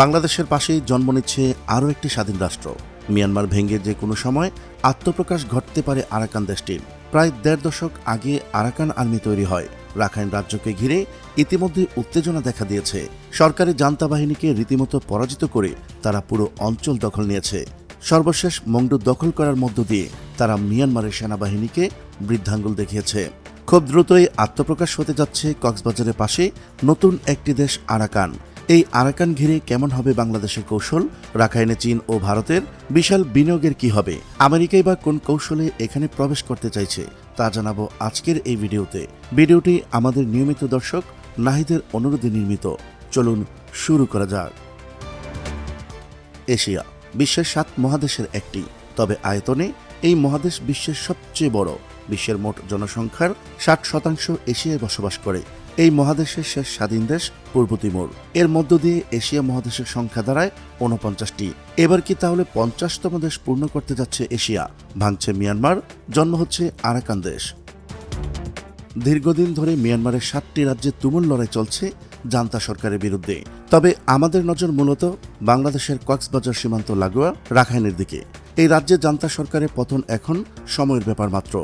বাংলাদেশের পাশেই জন্ম নিচ্ছে আরও একটি স্বাধীন রাষ্ট্র। মিয়ানমার ভেঙে যে কোনো সময় আত্মপ্রকাশ ঘটতে পারে আরাকান দেশটির প্রায় দেড় দশক আগে আরাকান আর্মি তৈরি হয়। রাখাইন রাজ্যকে ঘিরে ইতিমধ্যে উত্তেজনা দেখা দিয়েছে। সরকারি জান্তা বাহিনীকে রীতিমতো পরাজিত করে তারা পুরো অঞ্চল দখল নিয়েছে। সর্বশেষ মংডু দখল করার মধ্য দিয়ে তারা মিয়ানমারের সেনাবাহিনীকে বৃদ্ধাঙ্গুল দেখিয়েছে। খুব দ্রুতই আত্মপ্রকাশ হতে যাচ্ছে কক্সবাজারের পাশে নতুন একটি দেশ আরাকান। এই আরাকান ঘিরে কেমন হবে বাংলাদেশের কৌশল? রাখাইনে চীন ও ভারতের বিশাল বিনিয়োগের কি হবে? আমেরিকাই বা কোন কৌশলে এখানে প্রবেশ করতে চাইছে, তা জানাব আজকের এই ভিডিওতে। ভিডিওটি আমাদের নিয়মিত দর্শক নাহিদের অনুরোধে নির্মিত। চলুন শুরু করা যাক। এশিয়া বিশ্বের সাত মহাদেশের একটি, তবে আয়তনে এই মহাদেশ বিশ্বের সবচেয়ে বড়। বিশ্বের মোট জনসংখ্যার ষাট শতাংশ এশিয়ায় বসবাস করে। এই মহাদেশের শেষ স্বাধীন দেশ পূর্ব তিমুর। এর মধ্য দিয়ে এশিয়া মহাদেশের সংখ্যা দাঁড়ায় ঊনপঞ্চাশটি। এবার কি তাহলে পঞ্চাশতম দেশ পূর্ণ করতে যাচ্ছে এশিয়া? ভাঙছে মিয়ানমার, জন্ম হচ্ছে আরাকান দেশ। দীর্ঘদিন ধরে মিয়ানমারের সাতটি রাজ্যে তুমুল লড়াই চলছে জান্তা সরকারের বিরুদ্ধে। তবে আমাদের নজর মূলত বাংলাদেশের কক্সবাজার সীমান্ত লাগোয়া রাখাইনের দিকে। এই রাজ্যে জান্তা সরকারের পতন এখন সময়ের ব্যাপার মাত্র।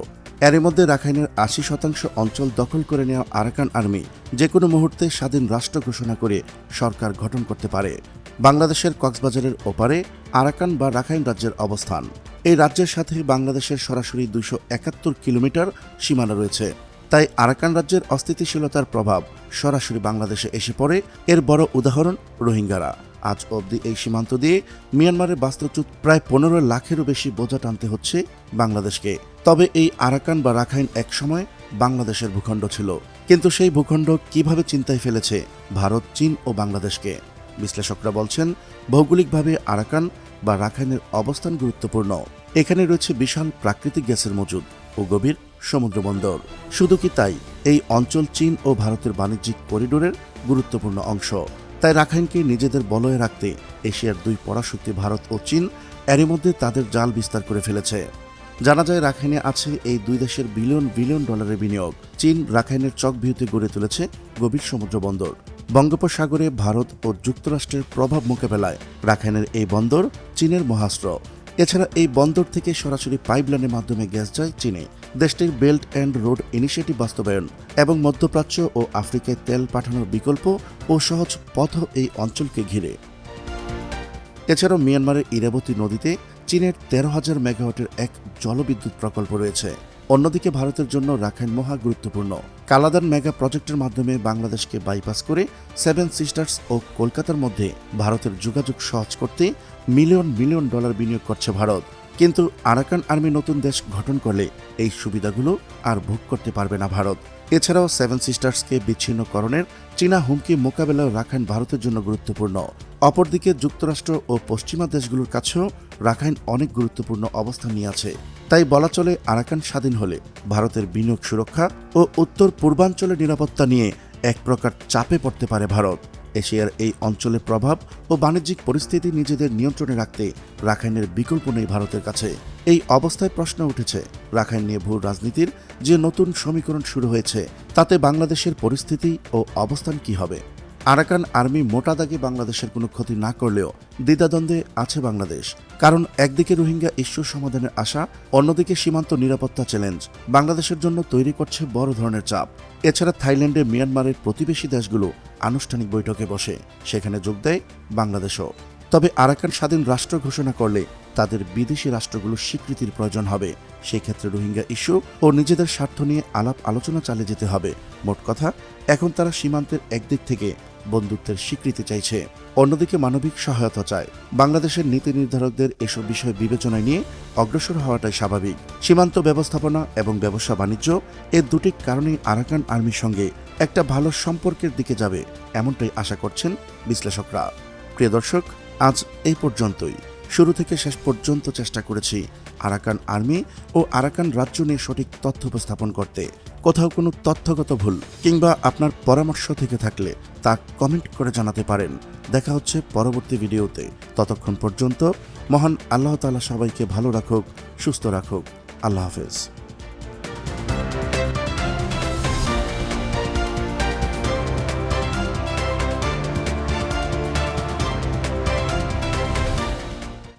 এর মধ্যে রাখাইনের আশি শতাংশ অঞ্চল দখল করে নেওয়া আরাকান আর্মি যে কোনো মুহূর্তে স্বাধীন রাষ্ট্র ঘোষণা করে সরকার গঠন করতে পারে। বাংলাদেশের কক্সবাজারের ওপারে আরাকান বা রাখাইন রাজ্যের অবস্থান। এই রাজ্যের সাথে বাংলাদেশের সরাসরি দুইশো একাত্তর কিলোমিটার সীমানা রয়েছে। তাই আরাকান রাজ্যের অস্থিতিশীলতার প্রভাব সরাসরি বাংলাদেশে এসে পড়ে। এর বড় উদাহরণ রোহিঙ্গারা। আজ অবধি এই সীমান্ত দিয়ে মিয়ানমারের বাস্তুচ্যুত প্রায় পনেরো লাখেরও বেশি বোঝা টানতে হচ্ছে বাংলাদেশকে। তবে এই আরাকান বা রাখাইন একসময় বাংলাদেশের ভূখণ্ড ছিল। কিন্তু সেই ভূখণ্ড কীভাবে চিন্তায় ফেলেছে ভারত, চীন ও বাংলাদেশকে? বিশ্লেষকরা বলছেন, ভৌগোলিকভাবে আরাকান বা রাখাইনের অবস্থান গুরুত্বপূর্ণ। এখানে রয়েছে বিশাল প্রাকৃতিক গ্যাসের মজুদ ও গভীর সমুদ্রবন্দর। শুধু কি তাই, এই অঞ্চল চীন ও ভারতের বাণিজ্যিক করিডোরের গুরুত্বপূর্ণ অংশ। তাই রাখাইনকে নিজেদের বলয়ে রাখতে এশিয়ার দুই পরাশক্তি ভারত ও চীন এরই মধ্যে তাদের জাল বিস্তার করে ফেলেছে। জানা যায় রাখাইনে আছে এই দুই দেশের বিলিয়ন বিলিয়ন ডলারের বিনিয়োগ। চীন রাখাইনের চকভিউতে গড়ে তুলেছে গভীর সমুদ্র বন্দর। বঙ্গোপসাগরে ভারত ও যুক্তরাষ্ট্রের প্রভাব মোকাবেলায় রাখাইনের এই বন্দর চীনের মহাস্ত্র এছাড়া এই বন্দর থেকে সরাসরি পাইপলাইনের মাধ্যমে গ্যাস যায় চীনে। দেশটির বেল্ট অ্যান্ড রোড ইনিশিয়েটিভ বাস্তবায়ন এবং মধ্যপ্রাচ্য ও আফ্রিকায় তেল পাঠানোর বিকল্প ও সহজ পথ এই অঞ্চলকে ঘিরে। এছাড়াও মিয়ানমারের ইরাবতী নদীতে চীনের তেরো হাজার মেগাওয়াটের এক জলবিদ্যুৎ প্রকল্প রয়েছে। অন্যদিকে ভারতের জন্য রাখাইন মহা গুরুত্বপূর্ণ। কালাদান মেগা প্রজেক্টের মাধ্যমে বাংলাদেশকে বাইপাস করে সেভেন সিস্টার্স ও কলকাতার মধ্যে ভারতের যোগাযোগ সহজ করতে মিলিয়ন মিলিয়ন ডলার বিনিয়োগ করছে ভারত। কিন্তু আরাকান আর্মি নতুন দেশ গঠন করলে এই সুবিধাগুলো আর ভোগ করতে পারবে না ভারত। এছাড়াও সেভেন সিস্টার্সকে বিচ্ছিন্নকরণের চীনা হুমকি মোকাবেলায় রাখাইন ভারতের জন্য গুরুত্বপূর্ণ। অপরদিকে যুক্তরাষ্ট্র ও পশ্চিমা দেশগুলোর কাছেও রাখাইন অনেক গুরুত্বপূর্ণ অবস্থান নিয়ে আছে। তাই বলা চলে আরাকান স্বাধীন হলে ভারতের বিনিয়োগ সুরক্ষা ও উত্তর পূর্বাঞ্চলের নিরাপত্তা নিয়ে এক প্রকার চাপে পড়তে পারে ভারত। এশিয়ার এই অঞ্চলে প্রভাব ও বাণিজ্যিক পরিস্থিতি নিজেদের নিয়ন্ত্রণে রাখতে রাখাইনের বিকল্প নেই ভারতের কাছে। এই অবস্থায় প্রশ্ন উঠেছে, রাখাইন নিয়ে ভূ রাজনীতির যে নতুন সমীকরণ শুরু হয়েছে, তাতে বাংলাদেশের পরিস্থিতি ও অবস্থান কি হবে? আরাকান আর্মি মোটা দাগে বাংলাদেশের কোনো ক্ষতি না করলেও দ্বিধাদ্বন্দ্বে আছে বাংলাদেশ। কারণ একদিকে রোহিঙ্গা ইস্যু সমাধানের আশা, অন্যদিকে সীমান্ত নিরাপত্তা চ্যালেঞ্জ বাংলাদেশের জন্য তৈরি করছে বড় ধরনের চাপ। এছাড়া থাইল্যান্ডে মিয়ানমারের প্রতিবেশী দেশগুলো আনুষ্ঠানিক বৈঠকে বসে। সেখানে যোগ দেয় বাংলাদেশও। তবে আরাকান স্বাধীন রাষ্ট্র ঘোষণা করলে তাদের বিদেশি রাষ্ট্রগুলোর স্বীকৃতির প্রয়োজন হবে। সেই ক্ষেত্রে রোহিঙ্গা ইস্যু ও নিজেদের স্বার্থ নিয়ে আলাপ আলোচনা চালিয়ে যেতে হবে। মোট কথা, এখন তারা সীমান্তের একদিক থেকে বন্ধুত্বের স্বীকৃতি চাইছে। অন্যদিকে মানবিক সহায়তা চায়। বাংলাদেশের নীতি নির্ধারকদের এসব বিষয় বিবেচনায় নিয়ে অগ্রসর হওয়াটাই স্বাভাবিক। সীমান্ত ব্যবস্থাপনা এবং ব্যবসা বাণিজ্য এর দুটি কারণেই আরাকান আর্মির সঙ্গে একটা ভালো সম্পর্কের দিকে যাবে, এমনটাই আশা করছেন বিশ্লেষকরা। প্রিয় দর্শক, আজ এই পর্যন্তই। শুরু থেকে শেষ পর্যন্ত চেষ্টা করেছি আরাকান আর্মি ও আরাকান রাজ্য নিয়ে সঠিক তথ্য উপস্থাপন করতে। কোথাও কোনো তথ্যগত ভুল কিংবা আপনার পরামর্শ থেকে থাকলে তা কমেন্ট করে জানাতে পারেন। দেখা হচ্ছে পরবর্তী ভিডিওতে। ততক্ষণ পর্যন্ত মহান আল্লাহ তালা সবাইকে ভালো রাখুক, সুস্থ রাখুক। আল্লাহ হাফেজ।